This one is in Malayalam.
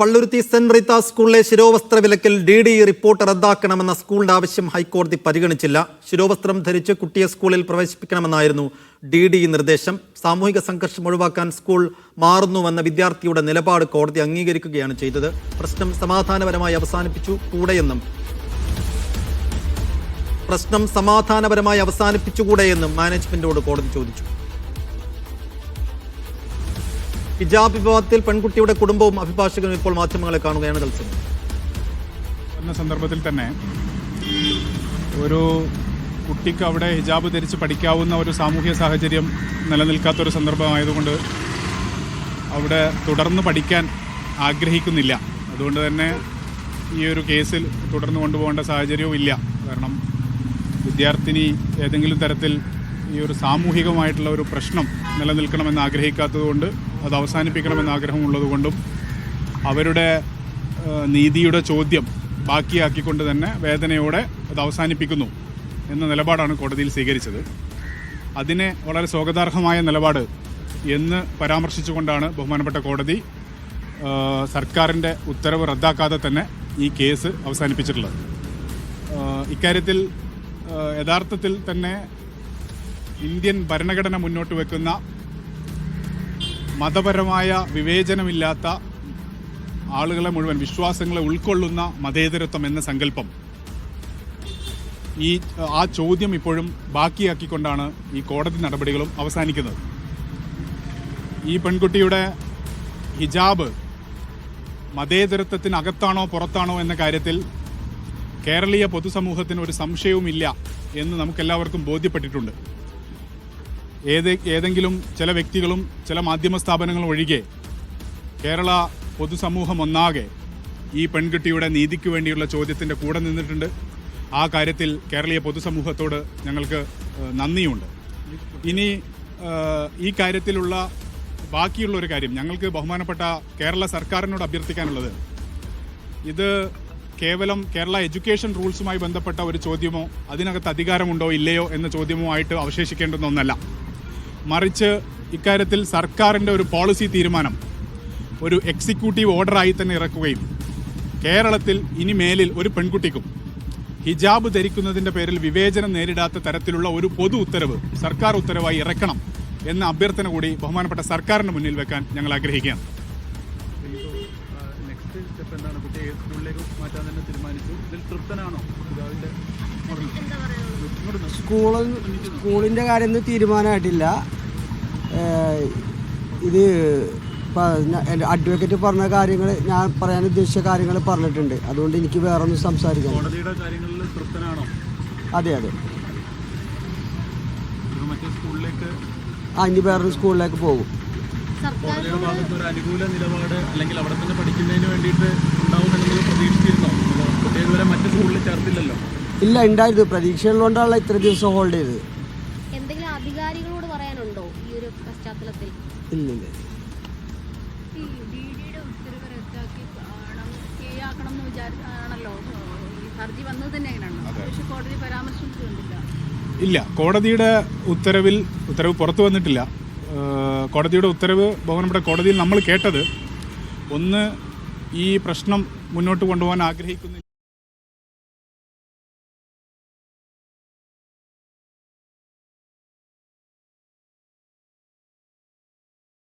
പള്ളുരുത്തി സെന്റ് റീത്ത സ്കൂളിലെ ശിരോവസ്ത്ര വിലക്കിൽ ഡി ഡി റിപ്പോർട്ട് റദ്ദാക്കണമെന്ന സ്കൂളിന്റെ ആവശ്യം ഹൈക്കോടതി പരിഗണിച്ചില്ല. ശിരോവസ്ത്രം ധരിച്ച് കുട്ടിയെ സ്കൂളിൽ പ്രവേശിപ്പിക്കണമെന്നായിരുന്നു ഡി ഡി നിർദ്ദേശം. സാമൂഹിക സംഘർഷം ഒഴിവാക്കാൻ സ്കൂൾ മാറുന്നുവെന്ന വിദ്യാർത്ഥിയുടെ നിലപാട് കോടതി അംഗീകരിക്കുകയാണ് ചെയ്തത്. പ്രശ്നം സമാധാനപരമായി അവസാനിപ്പിച്ചു കൂടെയെന്നും പ്രശ്നം സമാധാനപരമായി അവസാനിപ്പിച്ചുകൂടെയെന്നും മാനേജ്മെന്റോട് കോടതി ചോദിച്ചു. ഹിജാബ് വിവാദത്തിൽ പെൺകുട്ടിയുടെ കുടുംബവും അഭിഭാഷകനും ഇപ്പോൾ മാധ്യമങ്ങളെ കാണുകയാണ് തത്സം എന്ന സന്ദർഭത്തിൽ തന്നെ ഒരു കുട്ടിക്ക് അവിടെ ഹിജാബ് ധരിച്ച് പഠിക്കാവുന്ന ഒരു സാമൂഹ്യ സാഹചര്യം നിലനിൽക്കാത്ത ഒരു സന്ദർഭമായതുകൊണ്ട് അവിടെ തുടർന്ന് പഠിക്കാൻ ആഗ്രഹിക്കുന്നില്ല. അതുകൊണ്ട് തന്നെ ഈ ഒരു കേസിൽ തുടർന്ന് കൊണ്ടുപോകേണ്ട സാഹചര്യവും ഇല്ല. കാരണം വിദ്യാർത്ഥിനി ഏതെങ്കിലും തരത്തിൽ ഈ ഒരു സാമൂഹികമായിട്ടുള്ള ഒരു പ്രശ്നം നിലനിൽക്കണമെന്ന് ആഗ്രഹിക്കാത്തതുകൊണ്ട് അത് അവസാനിപ്പിക്കണമെന്ന് ആഗ്രഹമുള്ളതുകൊണ്ടും അവരുടെ ഏഹ്, നീതിയുടെ ചോദ്യം ബാക്കിയാക്കിക്കൊണ്ട് തന്നെ വേദനയോടെ അത് അവസാനിപ്പിക്കുന്നു എന്ന നിലപാടാണ് കോടതിയിൽ സ്വീകരിച്ചത്. അതിനെ വളരെ സ്വാഗതാർഹമായ നിലപാട് എന്ന് പരാമർശിച്ചുകൊണ്ടാണ് ബഹുമാനപ്പെട്ട കോടതി സർക്കാരിന്റെ ഉത്തരവ് റദ്ദാക്കാതെ തന്നെ ഈ കേസ് അവസാനിപ്പിച്ചിട്ടുള്ളത്. ഇക്കാര്യത്തിൽ യഥാർത്ഥത്തിൽ തന്നെ ഇന്ത്യൻ ഭരണഘടന മുന്നോട്ട് വെക്കുന്ന മതപരമായ വിവേചനമില്ലാത്ത ആളുകളെ മുഴുവൻ വിശ്വാസങ്ങളെ ഉൾക്കൊള്ളുന്ന മതേതരത്വം എന്ന സങ്കല്പം. ഈ ആ ചോദ്യം ഇപ്പോഴും ബാക്കിയാക്കിക്കൊണ്ടാണ് ഈ കോടതി നടപടികളും അവസാനിക്കുന്നത്. ഈ പെൺകുട്ടിയുടെ ഹിജാബ് മതേതരത്വത്തിനകത്താണോ പുറത്താണോ എന്ന കാര്യത്തിൽ കേരളീയ പൊതുസമൂഹത്തിന് ഒരു സംശയവുമില്ല എന്ന് നമുക്കെല്ലാവർക്കും ബോധ്യപ്പെട്ടിട്ടുണ്ട്. ഏത് ഏതെങ്കിലും ചില വ്യക്തികളും ചില മാധ്യമ സ്ഥാപനങ്ങളും ഒഴികെ കേരള പൊതുസമൂഹം ഒന്നാകെ ഈ പെൺകുട്ടിയുടെ നീതിക്ക് വേണ്ടിയുള്ള ചോദ്യത്തിന്റെ കൂടെ നിന്നിട്ടുണ്ട്. ആ കാര്യത്തിൽ കേരളീയ പൊതുസമൂഹത്തോട് ഞങ്ങൾക്ക് നന്ദിയുണ്ട്. ഇനി ഈ കാര്യത്തിലുള്ള ബാക്കിയുള്ള ഒരു കാര്യം ഞങ്ങൾക്ക് ബഹുമാനപ്പെട്ട കേരള സർക്കാരിനോട് അഭ്യർത്ഥിക്കാനുള്ളത് ഇത് കേവലം കേരള എഡ്യൂക്കേഷൻ റൂൾസുമായി ബന്ധപ്പെട്ട ഒരു ചോദ്യമോ അതിനകത്ത് അധികാരമുണ്ടോ ഇല്ലയോ എന്ന ചോദ്യമോ ആയിട്ട് അവശേഷിക്കേണ്ടുന്ന ഒന്നല്ല. മറിച്ച് ഇക്കാര്യത്തിൽ സർക്കാരിന്റെ ഒരു പോളിസി തീരുമാനം ഒരു എക്സിക്യൂട്ടീവ് ഓർഡറായി തന്നെ ഇറക്കുകയും കേരളത്തിൽ ഇനി മേലിൽ ഒരു പെൺകുട്ടിക്കും ഹിജാബ് ധരിക്കുന്നതിന്റെ പേരിൽ വിവേചനം നേരിടാത്ത തരത്തിലുള്ള ഒരു പൊതു ഉത്തരവ് സർക്കാർ ഉത്തരവായി ഇറക്കണം എന്ന അഭ്യർത്ഥന കൂടി ബഹുമാനപ്പെട്ട സർക്കാരിന് മുന്നിൽ വെക്കാൻ ഞങ്ങൾ ആഗ്രഹിക്കുകയാണ്. സ്കൂളിൽ സ്കൂളിന്റെ കാര്യമൊന്നും തീരുമാനമായിട്ടില്ല. ഇത് എന്റെ അഡ്വക്കേറ്റ് പറഞ്ഞ കാര്യങ്ങൾ ഞാൻ പറയാൻ ഉദ്ദേശിച്ച കാര്യങ്ങൾ പറഞ്ഞിട്ടുണ്ട്. അതുകൊണ്ട് എനിക്ക് വേറെ ഒന്നും സംസാരിക്കാം കോടതിയുടെ കാര്യങ്ങളിൽ തൃപ്തനാണോ? അതെ അതെ. ആ ഇനി വേറൊരു സ്കൂളിലേക്ക് പോകും. അനുകൂല നിലപാട് അല്ലെങ്കിൽ അവിടെ തന്നെ പഠിക്കുന്നതിന് വേണ്ടിയിട്ട് പ്രതീക്ഷിച്ചിരുന്നോ? മറ്റു സ്കൂളിൽ ചേർത്തില്ലല്ലോ? ഇല്ല ഉണ്ടായിരുന്നു. പ്രതീക്ഷയുള്ളതുകൊണ്ടാണല്ലോ ഇത്ര ദിവസം ഹോൾഡ് ചെയ്തത്. എന്തെങ്കിലും ഒരു പശ്ചാത്തലത്തിൽ? ഇല്ലില്ല. ഈ ഡി ഡിയുടെ ഉത്തരവ് റദ്ദാക്കി ആണം ആക്കണം എന്ന് വിചാരിച്ചാണല്ലോ ഹർജി വന്നത് തന്നെ അങ്ങനെയാണോ പക്ഷെ കോടതി പരാമർശിച്ചിട്ടുണ്ടില്ല ഇല്ല. കോടതിയുടെ ഉത്തരവിൽ ഉത്തരവ് പുറത്തു വന്നിട്ടില്ല. കോടതിയുടെ ഉത്തരവ് ബഹുമാനപ്പെട്ട കോടതിയിൽ നമ്മൾ കേട്ടത് ഒന്ന് ഈ പ്രശ്നം മുന്നോട്ട് കൊണ്ടുപോകാൻ ആഗ്രഹിക്കുന്ന